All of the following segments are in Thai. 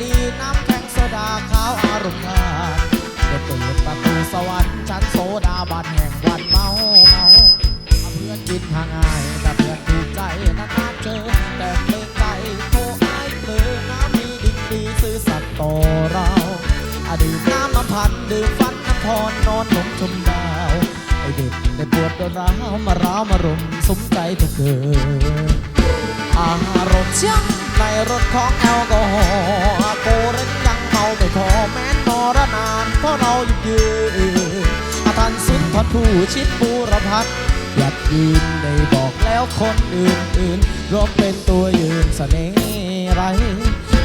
ดีน้ำแข็งโซดาขาวอารมณ์ขาดเปิดเปิดประตูสวรรค์ชั้นโซดาบันแห่งวันเมาเมาเพื่อนกินทางง่ายแต่เพื่อนถูกใจนานๆเจอ แต่เพลงใจโทรไอ้ายเปลือน้ำมีดินดีซื้อสัตว์ต่อเราอดีตน้ำน้ำพันดื่มฟันน้ำพรนอนหนมชมดาวไอเด็กได้ปวดร้าวมาร้าวมารุมสมใจทุกเกิดอารมณ์เชียงในรถของแอลกอฮอล์โกเร็งยังเมาไม่พอแม้นนอรนานเพราะเราหยุดยืนอาทันสุนทรผู้ชิดบูรพัฒหยัดยืนได้บอกแล้วคนอื่นๆรวมเป็นตัวยืนเสน่ห์ไร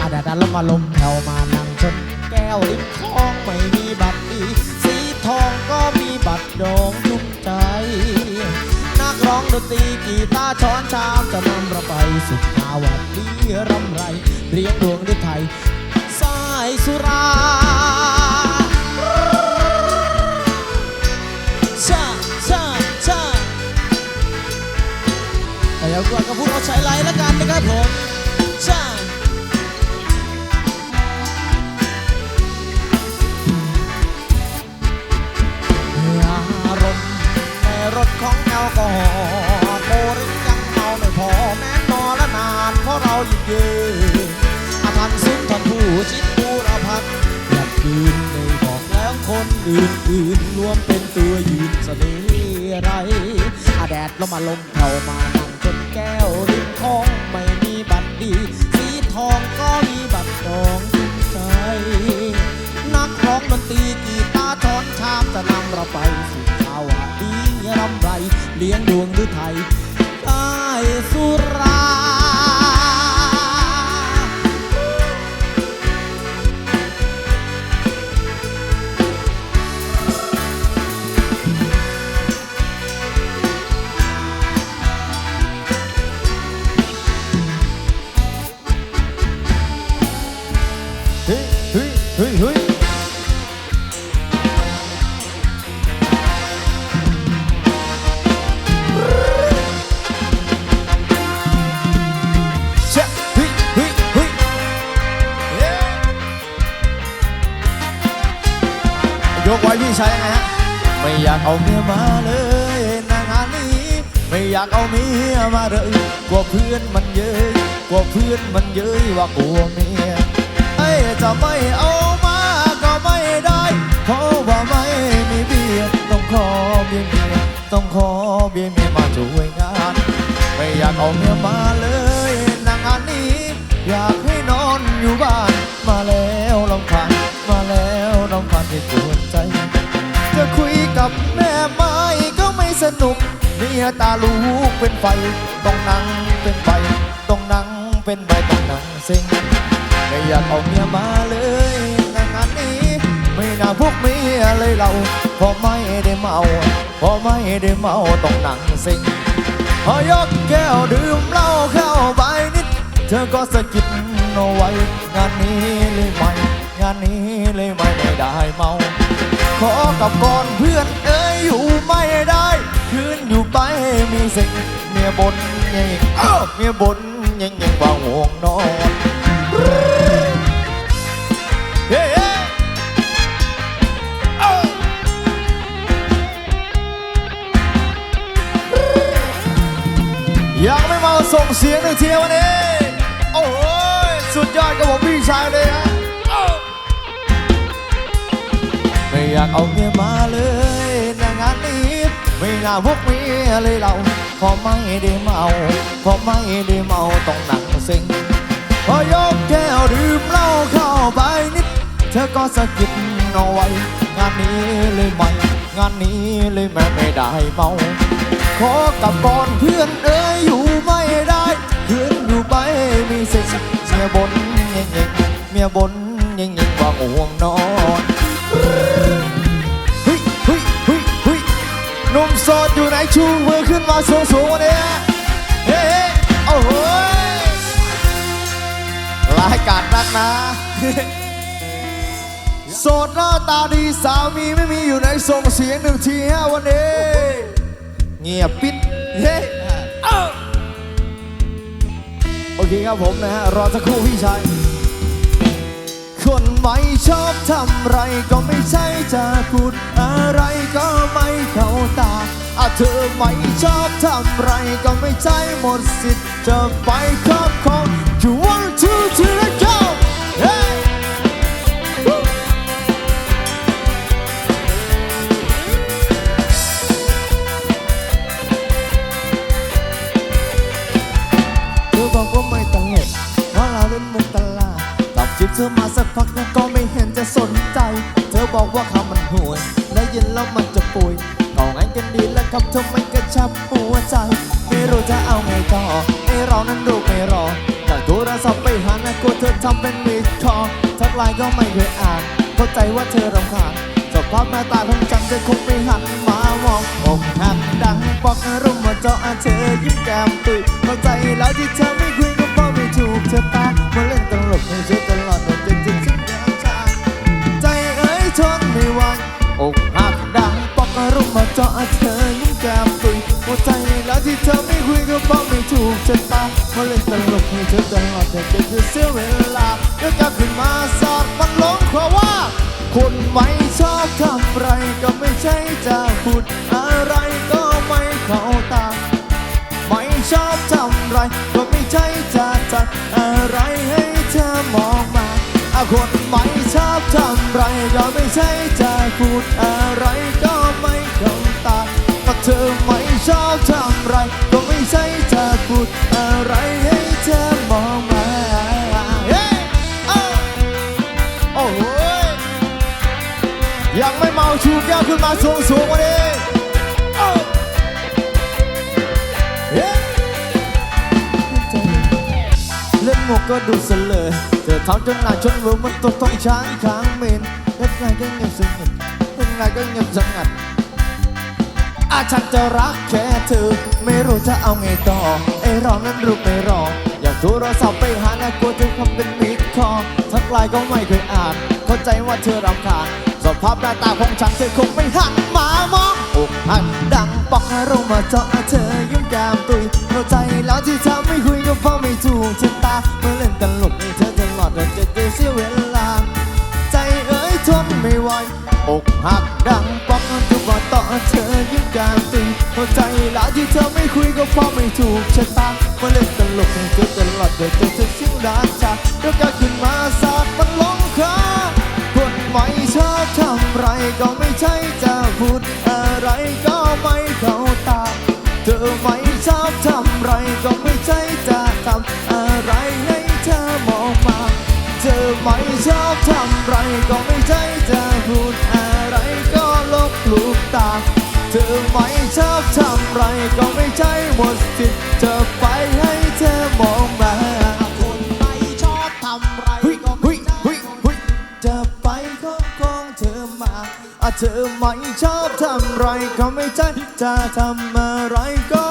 อาดาดาลมาลมแผ่วมานั่งชนแก้วริมคลองไม่มีบัตรดีสีทองก็มีบัตรดองชุ่มใจ ร้องดนตรีกีตาร์ช้อนชามจะนำเราไปสุขาวดีรำไร เรียงดวงฤทัยสายสุราชาชาชาแต่อย่ากวนก็พูดเราใช้ไรแล้วกันนะครับผม ลมเข้ามานั่งจนแก้วริมคลองไม่มีบัตรดี สีทองก็มีบัตรดองใจนักร้องดนตรีกีตาร์ช้อนชามจะนำเราไปสู่ภาวะดีร่ำไร เลี้ยงดวงหรือไทยได้สุรา อยากเอาเมียมาเลยนางานนี้ไม่อยากเอาเมียมาเลยกลัวเพื่อนมันเย้ยกลัวเพื่อนมันเย้ยว่ากลัวเมียเอ้จะไม่เอามาก็ไม่ได้ เพราะว่าไม่มีเบียรต้องขอเบียเมียต้องขอเบียเมียมาช่วยงาน ไม่อยากเอาเมียมาเลยนางานนี้ อยากให้นอนอยู่บ้าน มาแล้วลำพันมาแล้วลำพันที่ปวดใจจะคุย กับแม่ไม้ก็ไม่สนุกมียตาลูกเป็นไฟต้องนั่งเป็นไฟต้องนั่งเป็นใบต้องนั่งเซ็งไม่อยากเอาเมียมาเลยแต่งานนี้ ไม่น่าพวกเมียเลยเราเพอไม่ได้เมาเพอไม่ได้เมาต้องนั่งเซ็งพอยกแก้วดื่มเหล้าเข้าไปนิด เธอก็สะกิดเอาไว้งานนี้เลยไม่งานนี้เลยไม่ไม่ได้เมา ขอกับก่อนเพื่อนเอ้ยอยู่ไม่ได้ คืนอยู่ไปมีสิ่งเมียบนยังเอ้าเมียบนยังยังว่าห่วงนอนเฮ้ยังไม่มาส่งเสียงหนึ่งทีวันนี้ โอ้โหสุดยอดกับผมากเอาเมียมาเลยนางานนี้ไม่น่าพวกเมียเลยเราพอไม่ได้เมาพอไม่ได้เมาต้องหนังเซ็งพอยกแก้วดื่มเหล้าเข้าไปนิด เธอก็สะกิดเอาไว้ งานนี้เลยไม่งานนี้เลยแม่ไม่ได้เมา ขอกับก่อนเพื่อนเอ้ยอยู่ไม่ได้เพื่อนอยู่ไปมีสิ่งเมียบนเย่งเย่งเมียบนเย่งเย่งว่าง่วงนอน นุ่มโสดอยู่ไหนชูมือขึ้นมาสูงสูงวันนี้เฮ้เฮ้โอ้โหรายการนักนะโสดหน้าตาดีสามีไม่มีอยู่ไหนส่งเสียงหนึ่งทีฮะวันนี้เงียบปิดเฮ้เอ้าโอเคครับผมนะฮะรอสักครู่พี่ชาย คนไม่ชอบทำไรก็ไม่ใช่จะพูดอะไรก็ไม่เข้าตาอาเธอไม่ชอบทำไรก็ไม่ใช่หมดสิทธิ์จะไปครอบครอง You want to to บอกว่าคำมันห่วยและยินแล้วมันจะป่วยเอาไงกันดีแล้วครับเธอไมกระชับหัวใจ ไม่รู้จะเอาไงต่อไอเรานั้นรู้ไม่รอจากโทรศัพท์ไปหานะกลัวเธอทำเป็นมิดคอทักไลน์ก็ไม่เคยอ่านเข้าใจว่าเธอรำคาญสภาพหน้าตาของฉันเธอคงไม่หันมามองอกหักดังปอกรุมมาเจาะเธอยิ้มแก้มตุยเข้าใจแล้วที่เธอไม่คุยก็เพราะไม่ถูกชะตามาเล่นตลกให้เธอตล ไม่ถูกชะตามาเล่นตลกให้เธอตลอดแต่จริงจริงเสียเวลาแล้วกลับขึ้นมาสอดมันลงเพราะว่า คนไม่ชอบทำไรก็ไม่ใช่จะพูดอะไรก็ไม่เข้าตา ไม่ชอบทำไรก็ไม่ใช่จะจัดอะไรให้เธอมองมาคนไม่ชอบทำไรก็ไม่ใช่จะพูดอะไร มาสูงสูงวันนี้เอ้าเฮ้เล่นหมกก็ดูเสลยเธอทำจนหน้าจนวอร์มันตัวต้องช้างค้างเมนเล่นไงก็เงียบสงบเล่นไงก็เงียบสงัดอาฉันจะรักแค่เธอ ไม่รู้จะเอาไงต่อไอ้เรานั้นรู้ไม่รออยากโทรศัพท์ไปหานะกลัวเธอทำเป็นมิดคอทักไลน์ก็ไม่เคยอ่าน เข้าใจว่าเธอรำคาญ สภาพหน้าตาของฉันเธอคงไม่หันมามองอกหักดังปอกอารมณ์มาเจาะเธอยิ้มแก้มตุยเข้าใจแล้วที่เธอไม่คุยก็เพราะไม่ถูกชะตาเมื่อเล่นตลกให้เธอตลอดแต่จะเสียเวลา ใจเอ้ยทนไม่ไหวอกหักดังปอกทุกวันต่อเธอยิ้มแก้มตุยเข้าใจแล้วที่เธอไม่คุยก็เพราะไม่ถูกชะตาเมื่อเล่นตลกให้เธอตลอดแต่จะเสีย ไม่ชอบทำไรก็ไม่ใช่จะทำอะไรให้เธอมองมา เธอไม่ชอบทำไรก็ไม่ใช่จะพูดอะไรก็ลบลูกตา เธอไม่ชอบทำไรก็ไม่ใช่หมดสิทธิ์จะไป เธอไม่ชอบทำไรก็ไม่ใช่จะทำอะไรก็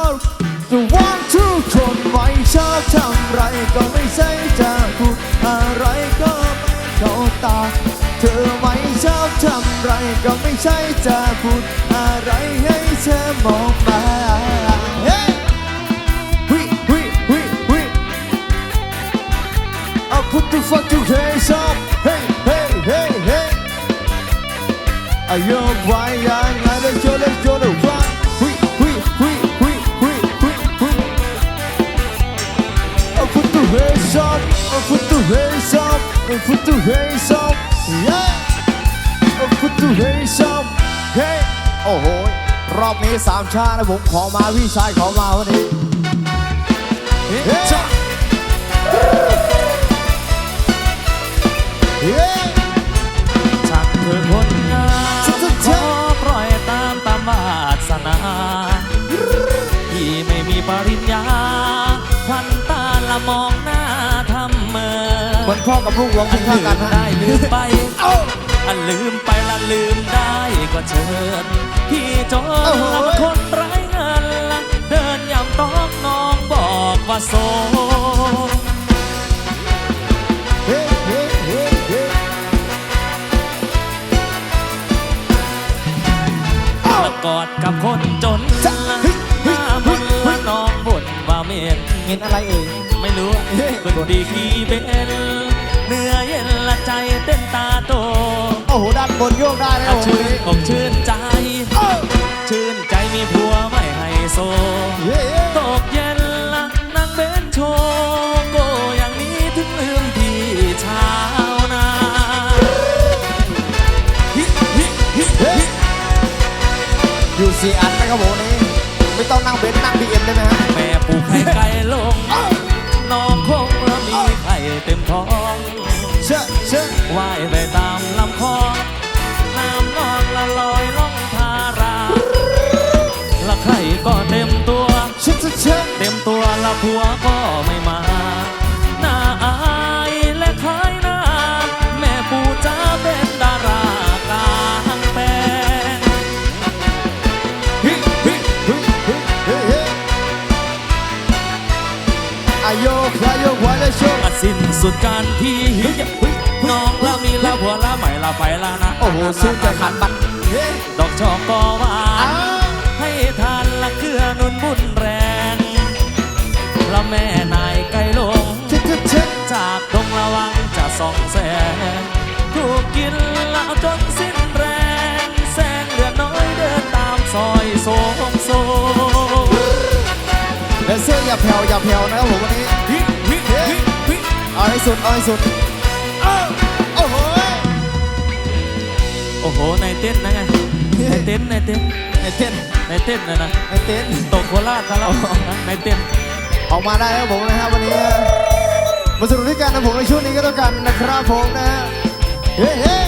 จะว่างทุกคนไม่ชอบทำไรก็ไม่ใช่จะพูดอะไรก็ไม่เข้าตา เธอไม่ชอบทำไรก็ไม่ใช่จะพูดอะไรให้เธอมองมาเฮ้ยวิวิวิวิ I put the fucking hands up อายกไว้ยังไง Let's go let's go let's go หุยหุยหุยหุยหุยหุยหุย I put the hands up I put the hands up I put the hands up Yeah I put the hands up Hey โอ้โหรอบนี้สามชาตินะผมขอมาพี่ชายขอมาวันนี้เเหมือนพ่อกับลูกร้องอัเพลนงลืข้ากันมนะได้ลืมไปอันลืมไปละลืมได้ก็เชิญพี่จนโอ้โหละคนไร้เงินละเดินยำต้องน้องบอกว่าโซกอดกับคนจน เมียนเห็นอะไรเอ่ยไม่รู้อะเฮ้ยคนดีขี่เบนซ์เนื้อเย็นละใจเต้นตาโต โอ้โหด้านบนโยกได้นะอาผมชื่นนี้อกชื่นใจเอ้าชื่นใจมีผัวไม่ให้โซเย้ตกเย็น ละผัวก็ไม่มาหน้าอายและคล้ายหน้า แม่ปู่จ้าเป็นดารากลางแปลงฮ้ยเฮ้ยเฮ้ยเฮ้ยเฮ้ยเฮ้ยอายโยกอายโยกไว้เลยโชว์อาสิ้นสุดการที่ฮิน้องละมีละผัวละใหม่ละไปละนะโอ้โหสู้จะขันบัตรดอกชอกก็วาอ้านให้ทานละเกลือนุนบุญ ละแม่นายไก่ลงเชื่อเชื่อเชื่อจากตรงระวังจะส่องแสงถูกกินเหล้าจนสิ้นแรง แสงเหลือน้อยเดินตามซอยโซงโซเดนเซอร์อย่าแผ่วอย่าแผ่วนะครับผมวันนี้ฮิฮิฮิฮิเอาให้สุดเอาให้สุดอ้าวโอ้โหโอ้โหในเต้นนะไงในเต้นในเต้นไอเต้นในเต้นนะนะไอเต้นตกโคราชซะแล้วนะในเต้น ออกมาได้ครับผมนะครับวันนี้มาสนุกด้วยกันนะผมในช่วงนี้ก็แล้วกันนะครับผมนะฮะเฮ้ยเฮ้ย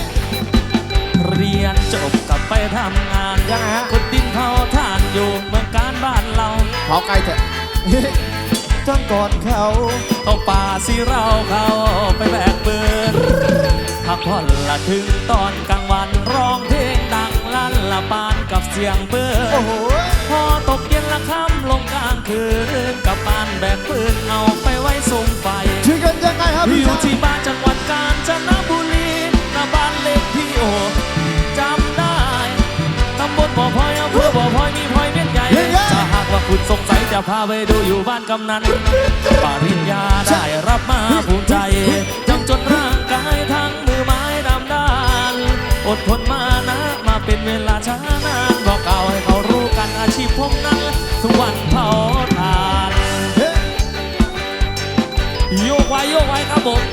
เรียนจบกลับไปทำงานยังไงฮะขุดดินเผาถ่านอยู่เมืองการบ้านเราเผาไกลเถอะเฮ้ยจนก่อนเขาเอาป่าสิเราเข้าไปแบกปืนพักผ่อนละถึงตอนกลางวันร้องเพลงดัง ลั่นละปานกับเสียงปืโอ้นโหพอตกเย็นละค่ำลงกลางคืนกับปานแบกปืนเอาไปไว้สุมไฟชื่อกันยังไงครับพี่อยู่ชายที่บ้านจังหวัดกาญจนบุรีหน้าบ้านเล็กที่โอจำได้ตำบลบ่อพลอยอำเภอบ่อพลอยมีพลอยเม็ดใหญ่ถ้าหากว่าคุณสงสัยจะพาไปดูอยู่บ้านกำนันปริญญาได้รับมาภูมิใจจำจนร่างกายทั้งมือไม้ดำด้านอดทนมานะมา โยก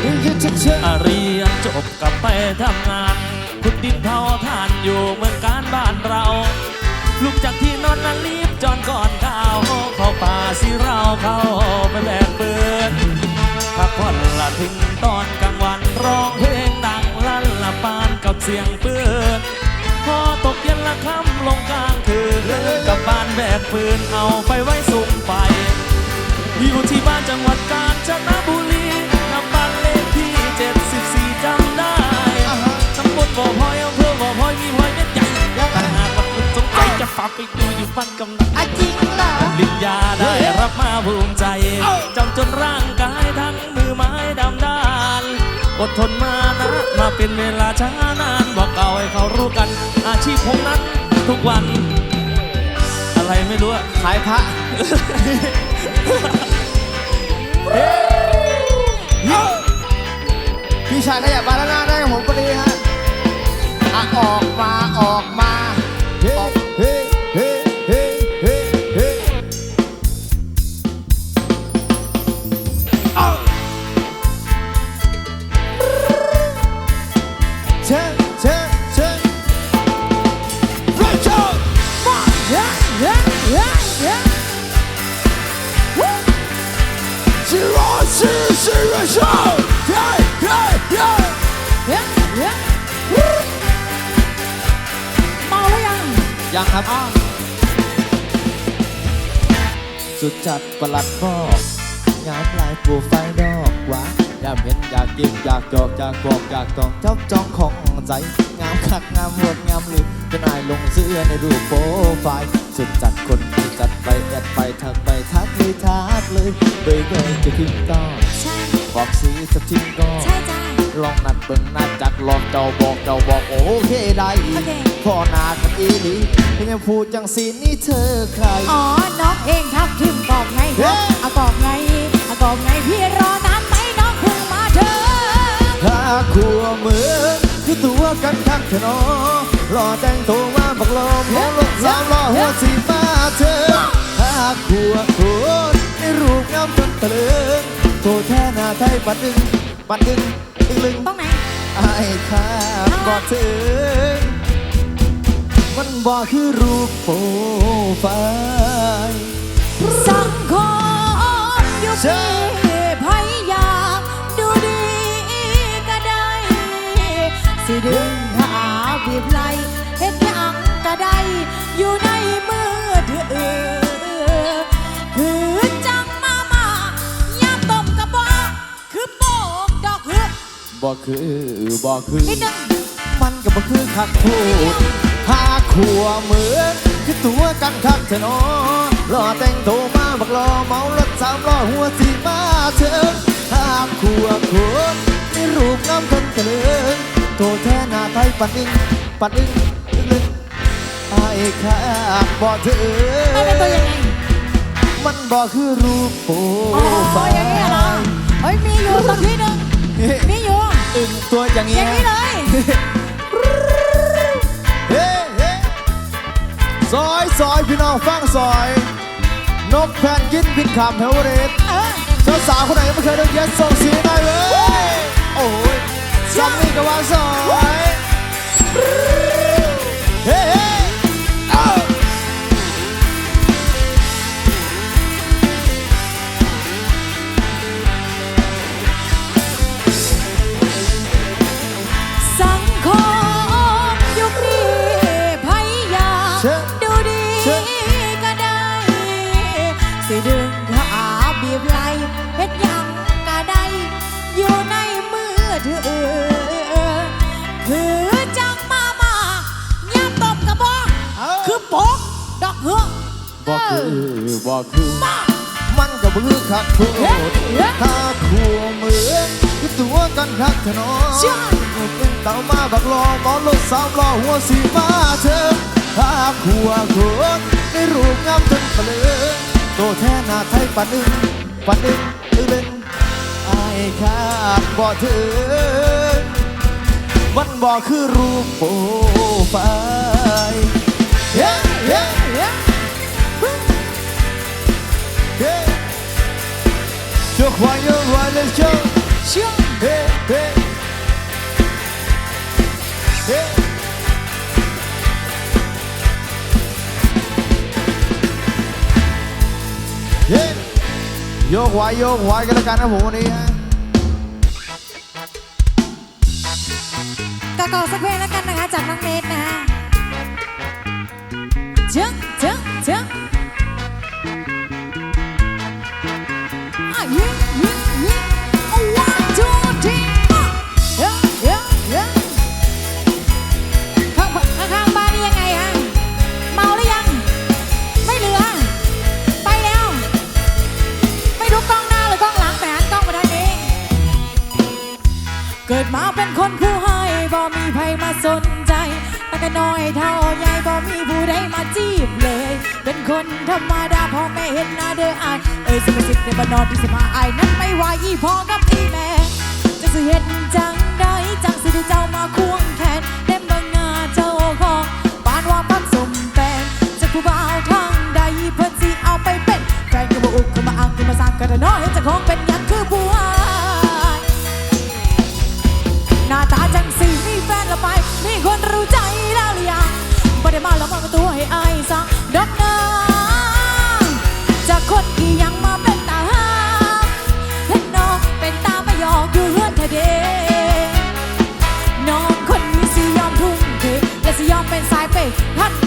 ไว้ครับเชื่อเชื่ออาเรียนจบกลับไปทำงานขุดดินเผาถ่านอยู่เมืองการบ้านเรา ลุกจากที่นอนนั้นรีบจอนก่อนข้าว เข้าป่าสิเราเข้าไปแบกปืนพักผ่อนละถึงตอนกลางวันร้องเพลงดังลั่นละปานกับเสียงปืน พอตกเย็นละค่ำลงกลางคืนกับบ้านแบกปืนเอาไปไว้สุมไฟอยู่ที่บ้านจังหวัดกาญจนบุรีนำบ้านเลขที่ 74จำได้อ่าฮะตำบลบ่อพอยอำเภอบ่อพอยมีพลอยเม็ดใหญ่ถ้าหากว่าคุณสนใจจะฝากไปดูอยู่บ้านกำนันจริงเหรอลินยาได้รับมาภูมิใจจำจนร่างกายทั้งมือไม้ดำด้าน อดทนมานะมาเป็นเวลาช้านาน เกล่าวให้เขารู้กัน อาชีพผมนั้นทุกวัน อะไรไม่รู้อะขายพระพี่ชายขยับมาด้านหน้าได้กับผมก็ดีฮะอะออกมาออกมา ยังยังครับสุดจัดประหลัดบอกงามลายปูไฟดอกหวานอยากเห็นอยากกินอยากจอกอยากบอกอยากต้องเจ้าจ้องของ ใจ งามคักงามหมดงามลืมจะนายลงเสื้อในรูปโปรไฟล์สุดจัดคนที่จัดไปแอดไปทักไปทักเลยทักเลยเบยเบยจะทิ้งก็ใช่บอกสีจะทิ้งก็ใช่จ้าลองนัดเบิ่งนัดจักลองเจ้าบอกเจ้าบอกโอเคได้โอเคพ่อนากันอีหลียังพูดจังสีนี่เธอใคร อ๋อ น้องเองทักทิมบอกไงครับเฮ้อะบอกไงอะบอกไงพี่ร ตัวกันทักเถอะเนอรอแต่งตัวมาบักลมหัวลมสามล้อหัวสีฟ้าเธอถ้าขัวคนในรูปงามจนตะลึงโทษแท้หน้าไทยปัดดึงปัดดึงดึงลึงต้องไหนไอ้ข้าบอกถึงมันบอกคือรูปโปรไฟล์สังคมยุคนี้ สิดึงหาบีบไหลเฮ็ดหยังก็ได้อยู่ในมือเธอคือจังมามายามต้มกระบอกคือโปกดอกเหือบอคือบอคือ นิดนึงมันก็บ่คือคักพูดหาขัวเหมือนคือตัวกันคักเถอะเนอรอแต่งตัวมาบักรอเมารถสามล้อหัวสีมาเถิงหาขัวคนในรูปงามคนเตลิง โตแท้หน้าไทยปัดอึงปัดอึงอึงลึงไอ้ข้าบอกถึงมันเป็นตัวยังไงมันบอกคือรูปโปรอ๋อไฟอย่างนี้เหรอล์เฮ้ยมีอยู่สักทีหนึ่งมีอยู่อึงตัวอย่างอเงี้ย่ายงนี้เลยเฮ้เฮ้ซอยซอยพี่น้องฟังซอย นกแผ่นกินพินคำเฮวเรส เออ เจ้าสาวคนไหนยังไม่เคยได้เย็นส่งเสียงหน่อยเว้ย โอ้ย ซัมนี่ก็ คือบอกคือมันก็บือคักพูดถ้าขัวเหมือนคือตัวกันคักถนอเชื่อเป็นเต่ามาบักรอหมอรถสามล้อหัวสีมาเธอถ้าขัวคนในรูปงามจนเปลืองโตแท้หน้าไทยปันอึงปันอึงอึงลึงไอ้ขาดบ่ถึงมันบ่คือรูปโปรไฟล์เฮ้ โยกไหวโยกไหวกันแล้วกันนะผมวันนี้ฮะก็กอสักเพลงแล้วกันนะคะจากน้องเนทนะฮะ คนธรรมดาพ่อแม่เห็นหน้าเด้ออาย เอ้ยสมาสิทธิ์ในบ้านนอนที่สมาอายนั้นไม่ว่าอีพ่อกับอีแม่ จะสิเห็นจังได้จังสิได้เจ้ามาควงแขนเต็มบังหน้าเจ้าของปานว่าปักสมแปนจากผู้บ่าวทางใดเพิ่นสิเอาไปเป็นแฟนก็บ่อุกก็มาอ้างก็มาสร้างกันน้อยจะของเป็น เ